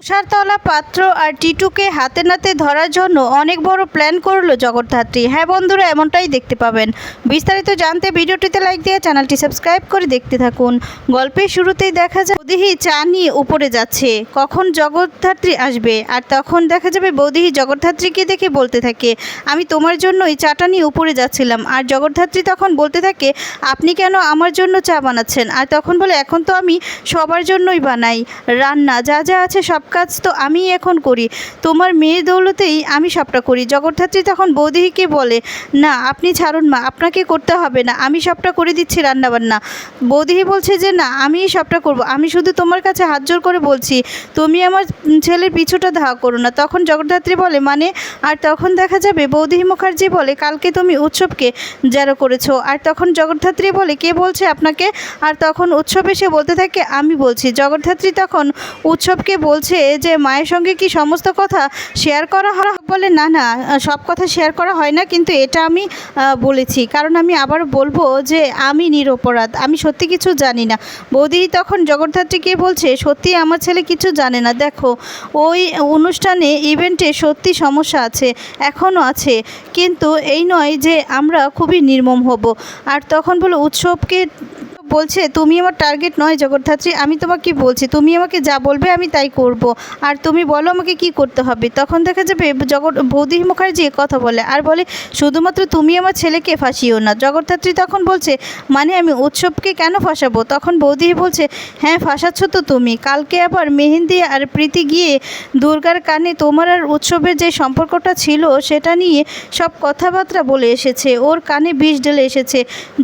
তুষারতলা পাত্র আর টিটুকে হাতে নাতে ধরার জন্য অনেক বড় প্ল্যান করল জগদ্ধাত্রী। হ্যাঁ বন্ধুরা, এমনটাই দেখতে পাবেন। বিস্তারিত জানতে ভিডিওটিতে লাইক দিয়ে চ্যানেলটি সাবস্ক্রাইব করে দেখতে থাকুন। গল্পের শুরুতেই দেখা যায় বৌদিহি চা নিয়ে উপরে যাচ্ছে। কখন জগদ্ধাত্রী আসবে? আর তখন দেখা যাবে বৌদিহি জগদ্ধাত্রীকে দেখে বলতে থাকে, আমি তোমার জন্য জন্যই চাটা নিয়ে উপরে যাচ্ছিলাম। আর জগদ্ধাত্রী তখন বলতে থাকে, আপনি কেন আমার জন্য চা বানাচ্ছেন? আর তখন বলে, এখন তো আমি সবার জন্যই বানাই। রান্না যা যা আছে সব কাজ তো আমিই এখন করি। তোমার মেয়ের দৌলতেই আমি সবটা করি। জগদ্ধাত্রী তখন বৌদিকে বলে, না, আপনি ছাড়ুন মা, আপনাকে করতে হবে না, আমি সবটা করে দিচ্ছি রান্নাবান্না। বৌদিহি বলছে যে, না, আমিই সবটা করব। আমি শুধু তোমার কাছে হাত জোর করে বলছি, তুমি আমার ছেলের পিছুটা ধাওয়া করো না। তখন জগদ্ধাত্রী বলে মানে? আর তখন দেখা যাবে বৌদিহি মুখার্জি বলে, কালকে তুমি উৎসবকে জেরো করেছ। আর তখন জগদ্ধাত্রী বলে, কে বলছে আপনাকে? আর তখন উৎসব এসে বলতে থাকে, আমি বলছি। জগদ্ধাত্রী তখন উৎসবকে বলছে যে, মায়ের সঙ্গে কি সমস্ত কথা শেয়ার করা হয়? বলে, না না, সব কথা শেয়ার করা হয় না, কিন্তু এটা আমি বলেছি। কারণ আমি আবার বলব যে, আমি নিরপরাধ, আমি সত্যি কিছু জানি না। বৌদি তখন জগদ্ধাত্রীকে বলছে, সত্যি আমার ছেলে কিছু জানে না। দেখো, ওই অনুষ্ঠানে ইভেন্টে সত্যি সমস্যা আছে, এখনও আছে। কিন্তু এই নয় যে, আমরা খুবই নির্মম হব। আর তখন বলো উৎসবকে বলছে, তুমি আমার টার্গেট নয়, জগদ্ধাত্রী। আমি তোমাকে বলছি, তুমি আমাকে যা বলবে আমি তাই করব। আর তুমি বলো আমাকে কি করতে হবে। তখন দেখা যাবে জগৎ, বৌদি মুখার্জি কথা বলে। আর বলে, শুধুমাত্র তুমি আমার ছেলেকে ফাঁসিও না। জগদ্ধাত্রী তখন বলছে মানে আমি উৎসবকে কেন ফাঁসাবো? তখন বৌদি বলছে হ্যাঁ ফাঁসাচ্ছ তো তুমি। কালকে আবার মেহেন্দি আর প্রীতি গিয়ে দুর্গার কানে তোমার আর উৎসবের যে সম্পর্কটা ছিল, সেটা নিয়ে সব কথাবার্তা বলে এসেছে। ওর কানে বিষ ঢেলে এসেছে।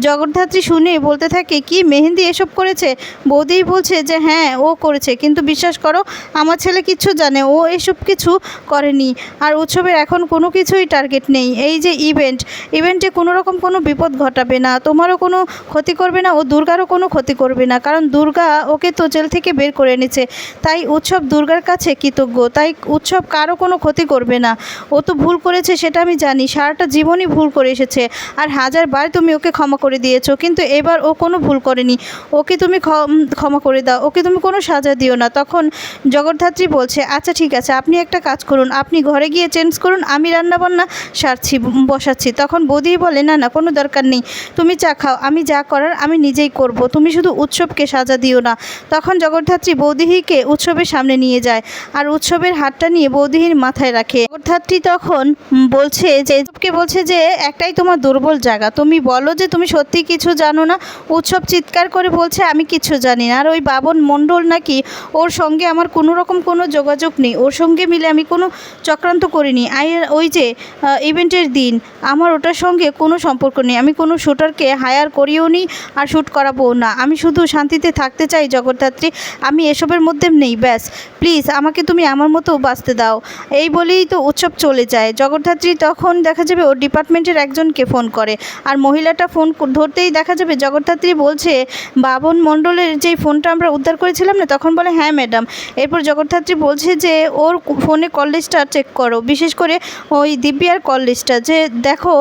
জগদ্ধাত্রী শুনে বলতে থাকে কি মেহেন্দি এসব করেছে? বৌদি বলছে যে হ্যাঁ ও করেছে। কিন্তু বিশ্বাস করো, আমার ছেলে কিচ্ছু জানে। ও এসব কিছু করেনি। আর উৎসবের এখন কোনো কিছুই টার্গেট নেই। এই যে ইভেন্ট ইভেন্টে কোনো রকম কোনো বিপদ ঘটাবে না। তোমারও কোনো ক্ষতি করবে না। ও দুর্গারও কোনো ক্ষতি করবে না। কারণ দুর্গা ওকে তো জেল থেকে বের করে এনেছে। তাই উৎসব দুর্গার কাছে কৃতজ্ঞ। তাই উৎসব কারও কোনো ক্ষতি করবে না। ও তো ভুল করেছে, সেটা আমি জানি। সারাটা জীবনই ভুল করে এসেছে। আর হাজার বার তুমি ওকে ক্ষমা করে দিয়েছ। কিন্তু এবার ও কোনো ভুল করেনি। ওকে তুমি ক্ষ- ক্ষমা করে দাও। ওকে তুমি কোনো সাজা দিও না। তখন জগদ্ধাত্রী বলছে আচ্ছা ঠিক আছে, আপনি একটা কাজ করুন। আপনি ঘরে গিয়ে চেঞ্জ করুন। আমি রান্নাবান্না সারছি, বসাচ্ছি। তখন বৌদি বলে, না না, কোনো দরকার নেই। তুমি চা খাও। আমি যা করার আমি নিজেই করব। তুমি শুধু উৎসবকে সাজা দিও না। তখন জগদ্ধাত্রী বৌদিহিকে উৎসবের সামনে নিয়ে যায় আর উৎসবের হাতটা নিয়ে বৌদিহির মাথায় রাখে। জগদ্ধাত্রী তখন বলছে যে, উৎসবকে বলছে যে, একটাই তোমার দুর্বল জায়গা। তুমি বলো যে, তুমি সত্যি কিছু জানো না? উৎসব চিৎকার করে বলছে, আমি কিছু জানি না। আর ওই বাবন মণ্ডল নাকি ওর সঙ্গে আমার কোনো রকম কোনো যোগাযোগ নেই। ওর সঙ্গে মিলে আমি কোনো চক্রান্ত করিনি। আই, ওই যে ইভেন্টের দিন, আমার ওটার সঙ্গে কোনো সম্পর্ক নেই। আমি কোনো শ্যুটারকে হায়ার করিও নি আর শ্যুট করাবো না। আমি শুধু শান্তিতে থাকতে চাই, জগদ্ধাত্রী। আমি এসবের মধ্যে নেই, ব্যাস। প্লিজ, আমাকে তুমি আমার মতো বাঁচতে দাও। এই বলেই তো উৎসব চলে যায়। জগদ্ধাত্রী তখন দেখা যাবে ওর ডিপার্টমেন্টের একজনকে ফোন করে। আর মহিলাটা ফোন ধরতেই দেখা যাবে জগদ্ধাত্রী বলছে বাবন মণ্ডলের যেই ফোনটা আমরা উদ্ধার করেছিলাম না, তখন বলে হ্যাঁ ম্যাডাম এরপর জগদ্ধাত্রী বলছে যে, ওর ফোনে কল লিস্টটা চেক করো। বিশেষ করে ওই দিব্যার কল লিস্টটা যে, দেখো,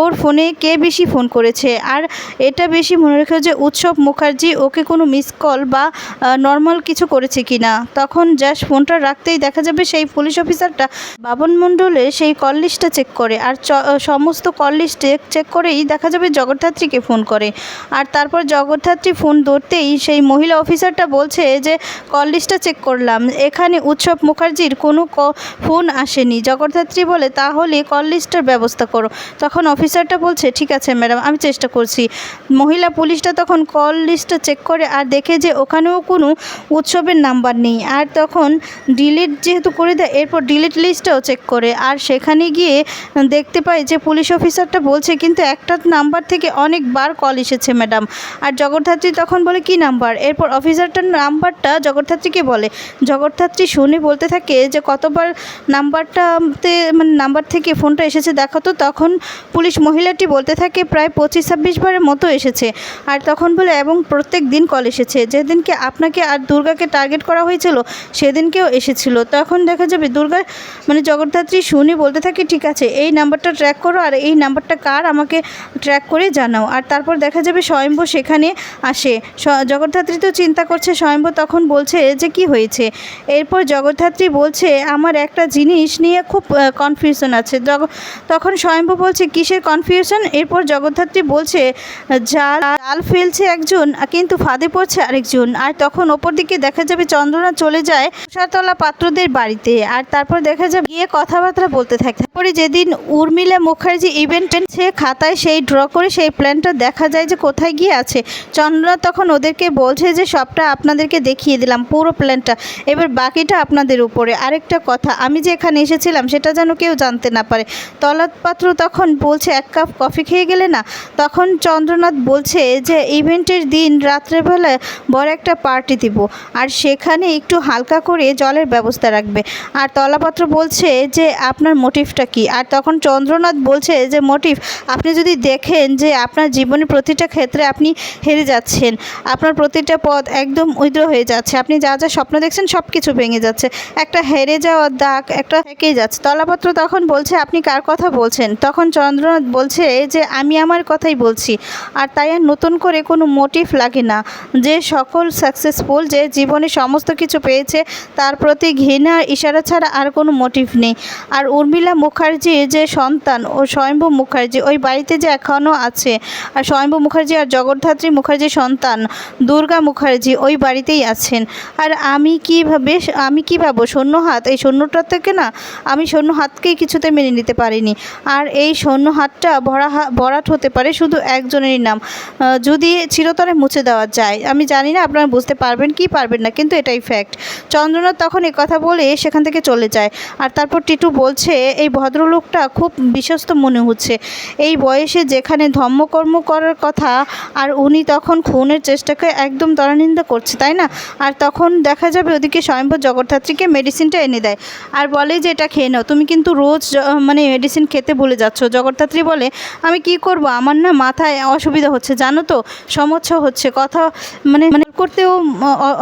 ওর ফোনে কে বেশি ফোন করেছে? আর এটা বেশি মনে রেখো যে, উৎসব মুখার্জি ওকে কোনো মিস কল বা নর্মাল কিছু করেছে কি না। তখন জাস্ট ফোনটা রাখতেই দেখা যাবে সেই পুলিশ অফিসারটা বাবন মণ্ডলের সেই কল লিস্টটা চেক করে। আর সমস্ত কল লিস্ট চেক করেই দেখা যাবে জগদ্ধাত্রীকে ফোন করে। আর তারপর জগদ্ধাত্রী ফোন ধরতেই সেই মহিলা অফিসারটা বলছে যে কল লিস্টটা চেক করলাম। এখানে উৎসব মুখার্জির কোনো ফোন আসেনি। জগদ্ধাত্রী বলে, তাহলে কল লিস্টের ব্যবস্থা করো। তখন অফিসারটা বলছে, ঠিক আছে ম্যাডাম, আমি চেষ্টা করছি। মহিলা পুলিশটা তখন কল লিস্টটা চেক করে আর দেখে যে ওখানেও কোনো উৎসবের নাম্বার নেই। আর তখন ডিলিট যেহেতু করে দেয়, এরপর ডিলিট লিস্টটাও চেক করে। আর সেখানে গিয়ে দেখতে পাই যে পুলিশ অফিসারটা বলছে, কিন্তু একটা নাম্বার থেকে অনেকবার কল এসেছে ম্যাডাম। আর জগদ্ধাত্রী তখন বলে, কি নাম্বার? এরপর অফিসারটার নাম্বারটা জগদ্ধাত্রীকে বলে। জগদ্ধাত্রী শুনে বলতে থাকে যে, কতবার নাম্বারটাতে মানে নাম্বার থেকে ফোনটা এসেছে দেখো তো? তখন পুলিশ মহিলাটি বলতে থাকে, প্রায় পঁচিশ ছাব্বিশ বারের মতো এসেছে। আর তখন বলে, এবং প্রত্যেক দিন কল এসেছে। যেদিনকে আপনাকে আর দুর্গাকে টার্গেট করা হয়েছিল, সেদিনকেও এসেছিল। তখন দেখা যাবে দুর্গা মানে জগদ্ধাত্রী শুনে বলতে থাকে, ঠিক আছে, এই নাম্বারটা ট্র্যাক করো, আর এই নাম্বারটা কার আমাকে ট্র্যাক করে জানাও। আর তারপর দেখা যাবে স্বয়ম্ভু সেখানে এখানে আসে। জগদ্ধাত্রী তো চিন্তা করছে, স্বয়ম্ভ তখন বলছে যে কি হয়েছে? এরপর জগদ্ধাত্রী বলছে, আমার একটা জিনিস নিয়ে খুব কনফিউশন আছে। তখন স্বয়ম্ভ বলছে, কিসের কনফিউশন এরপর জগদ্ধাত্রী বলছে জাল জাল ফেলছে একজন, কিন্তু ফাঁদে পড়ছে আরেকজন। আর তখন ওপর দিকে দেখা যাবে চন্দ্রনাথ চলে যায় তুষারতলা পাত্রদের বাড়িতে। আর তারপর দেখা যাবে গিয়ে কথাবার্তা বলতে থাকে। তারপরে যেদিন উর্মিলা মুখার্জি ইভেন্ট সে খাতায় সেই ড্র করে সেই প্ল্যানটা দেখা যায় যে কোথায় গিয়ে আছে। চন্দ্রনাথ তখন ওদেরকে বলছে যে, সবটা আপনাদেরকে দেখিয়ে দিলাম, পুরো প্ল্যানটা এবার বাকিটা আপনাদের উপরে। আরেকটা কথা, আমি যে এখানে এসেছিলাম, সেটা যেন কেউ জানতে না পারে। তলাত পাত্র তখন বলছে, এক কাপ কফি খেয়ে গেলে না? তখন চন্দ্রনাথ বলছে যে, ইভেন্টের দিন রাত্রেবেলা বড় একটা পার্টি দিব। আর সেখানে একটু হালকা করে জলের ব্যবস্থা রাখবে। আর তলাপাত্র বলছে যে, আপনার মোটিভটা কি? আর তখন চন্দ্রনাথ বলছে যে, মোটিভ, আপনি যদি দেখেন যে, আপনার জীবনের প্রতিটা ক্ষেত্রে আপনি হেরে যাচ্ছেন। আপনার প্রতিটা পথ একদম উইদ্র হয়ে যাচ্ছে। আপনি যা যা স্বপ্ন দেখছেন সব কিছু ভেঙে যাচ্ছে। একটা হেরে যাওয়ার দাগ, একটা থেকেই যাচ্ছে। তলাপত্র তখন বলছে, আপনি কার কথা বলছেন? তখন চন্দ্রনাথ বলছে, যে আমি আমার কথাই বলছি। আর তাই আর নতুন করে কোনো মোটিভ লাগে না। যে সকল সাকসেসফুল যে জীবনে সমস্ত কিছু পেয়েছে, তার প্রতি ঘৃণা, ইশারা ছাড়া আর কোনো মোটিভ নেই। আর উর্মিলা মুখার্জির যে সন্তান, ও স্বয়ম্ভু মুখার্জি, ওই বাড়িতে যে এখনও আছে। আর স্বয়ম্ভু মুখার্জি আর জগদ্ধাত্রী মুখার্জির সন্তান। দুর্গা মুখার্জি ওই বাড়িতেই আছেন। আর আমি কীভাবে আমি কী ভাবো শূন্য হাত, এই শূন্যটার থেকে না আমি শূন্য হাতকেই কিছুতে মেনে নিতে পারিনি। আর এই শূন্য হাতটা ভরা ভরাট হতে পারে শুধু একজনেরই নাম। যদি চিরতরে মুছে দেওয়া যায়, আমি জানি না আপনারা বুঝতে পারবেন কি পারবেন না, কিন্তু এটাই ফ্যাক্ট চন্দ্রনাথ তখন কথা বলে সেখান থেকে চলে যায়। আর তারপর টিটু বলছে, এই ভদ্রলোকটা খুব বিশ্বস্ত মনে হচ্ছে। এই বয়সে যেখানে ধর্মকর্ম করার কথা, আর উনি তখন খুনের চেষ্টাকে একদম তরানিন্দা করছে, তাই না? আর তখন দেখা যাবে ওদিকে স্বয়ম্ভর জগদ্ধাত্রীকে মেডিসিনটা এনে দেয়। আর বলে যে, এটা খেয়ে নাও। তুমি কিন্তু রোজ মানে মেডিসিন খেতে ভুলে যাচ্ছ। জগদ্ধাত্রী বলে, আমি কি করব? আমার না মাথায় অসুবিধা হচ্ছে, জানো তো? সমস্যা হচ্ছে, কথা মানে মানে করতেও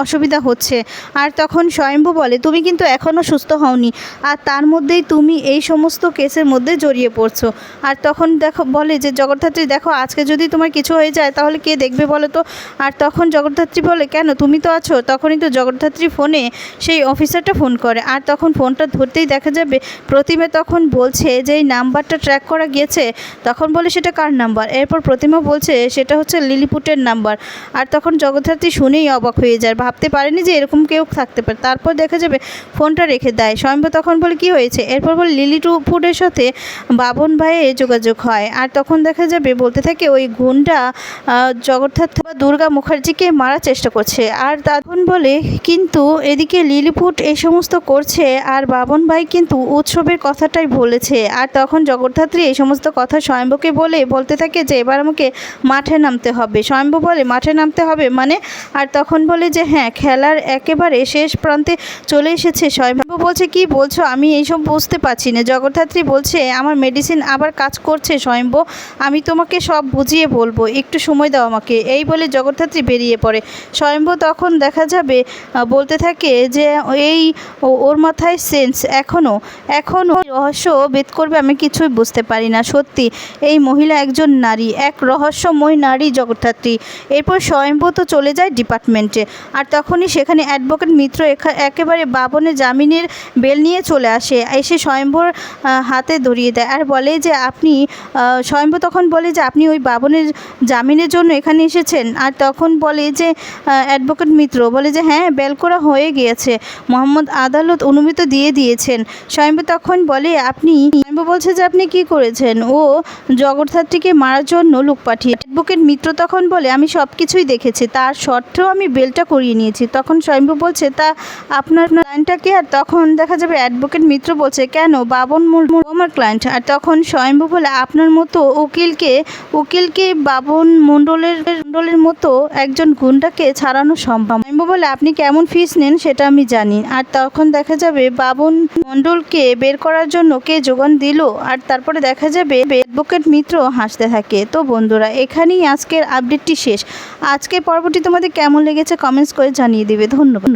অসুবিধা হচ্ছে। আর তখন স্বয়ম্ভু বলে, তুমি কিন্তু এখনও সুস্থ হওনি, আর তার মধ্যেই তুমি এই সমস্ত কেসের মধ্যে জড়িয়ে পড়ছো। আর তখন দেখো, বলে যে, জগদ্ধাত্রী, দেখো, আজকে যদি তোমার কিছু হয়ে যায়, তাহলে কে দেখবে বলো তো আর তখন জগদ্ধাত্রী বলে, কেন? তুমি তো আছো? তখনই তো জগদ্ধাত্রী ফোনে সেই অফিসারটা ফোন করে। আর তখন ফোনটা ধরতেই দেখা যাবে, প্রতিমা তখন বলছে যে, এই নাম্বারটা ট্র্যাক করা গিয়েছে? তখন বলে, সেটা কার নাম্বার? এরপর প্রতিমা বলছে, সেটা হচ্ছে লিলিপুটের নাম্বার। আর তখন জগদ্ধাত্রী শুনেই অবাক হয়ে যায়, ভাবতে পারেনি যে এরকম কেউ থাকতে পারে। তারপর দেখা যাবে, ফোনটা রেখে দেয়। স্বয়ম্ভ তখন বলে, কি হয়েছে? এরপর বলে লিলি সাথে বাবন ভাইয়ের যোগাযোগ হয়। আর তখন দেখা যাবে, বলতে থাকে, ওই গুন্ডা জগদ্ধাত্রী দুর্গা মুখার্জিকে মারার চেষ্টা করছে। আর তখন বলে, কিন্তু এদিকে লিলিপুট এই সমস্ত করছে, আর বাবন ভাই কিন্তু উৎসবের কথাটাই বলেছে। আর তখন জগদ্ধাত্রী এই সমস্ত কথা স্বয়ম্ভকে বলে, বলতে থাকে যে, এবার আমাকে মাঠে নামতে হবে। স্বয়ম্ভ বলে, মাঠে নামতে হবে মানে? আর তখন বলে যে হ্যাঁ খেলার একেবারে শেষ প্রান্তে চলে এসেছে স্বয়ম্ভ বলছে, কি বলছো? আমি এইসব বুঝতে পারছি না। জগদ্ধাত্রী বলছে, আমার মেডিসিন আবার কাজ করছে স্বয়ম্ভ। আমি তোমাকে সব বুঝিয়ে বলব। একটু সময় দাও আমাকে। এই বলে জগদ্ধাত্রী বেরিয়ে পড়ে। স্বয়ম্ভ তখন দেখা যাবে বলতে থাকে যে, এই ওর মাথায় সেন্স এখনও এখনও রহস্য ভেদ করবে আমি কিছুই বুঝতে পারি না। সত্যি, এই মহিলা একজন নারী, এক রহস্যময় নারী জগদ্ধাত্রী। এরপর স্বয়ম্ভ তো চলে যায় ডিপার্টমেন্টে আর তখনই সেখানে অ্যাডভোকেট মিত্র একেবারে বাবনের জামিনের বেল নিয়ে চলে আসে এসে স্বয়ম্ভর হাতে ধরিয়ে দেয়। আর বলে যে আপনি আহ, স্বয়ম্ভ তখন বলে যে আপনি ওই বাবনের জামিনের জন্য এখানে এসেছেন? আর তখন বলে যে অ্যাডভোকেট মিত্র বলে যে হ্যাঁ বেল করা হয়ে গিয়েছে। মোহাম্মদ আদালত অনুমতি দিয়ে দিয়েছেন। স্বয়ম্ভ তখন বলে আপনি স্বয়ম্ভ বলছে যে আপনি কি করেছেন? ও জগদ্ধাত্রীকে মারার জন্য লোক পাঠিয়ে অ্যাডভোকেট মিত্র তখন বলে আমি সব কিছুই দেখেছি। তার শর্তেও আমি বেলটা করিয়ে নিয়েছি। তখন স্বয়ম্ভ বলছে তা আপনার ক্লায়েন্টটা কে? আর তখন দেখা যাবে অ্যাডভোকেট মিত্র বলছে, কেন? বাবন মূল আমার ক্লায়েন্ট আর তখন স্বয়ম্ভ বলে, আপনার মতো উকিলকে উকিলকে বাবন মণ্ডলের মণ্ডলের মতো একজন গুন্ডাকে ছাড়ানো সম্ভব। স্বয়ম্ভ বলে, আপনি কেমন ফিস নেন সেটা আমি জানি। আর তখন দেখা যাবে বাবন মণ্ডলকে বের করার জন্য কে যোগান দিল? আর তারপরে দেখা যাবে অ্যাডভোকেট মিত্র হাসতে থাকে। তো বন্ধুরা, এখানেই আজকের আপডেটটি শেষ। আজকের পর্বটি তোমাদের কেমন লেগেছে কমেন্টস করে জানিয়ে দিবে। ধন্যবাদ।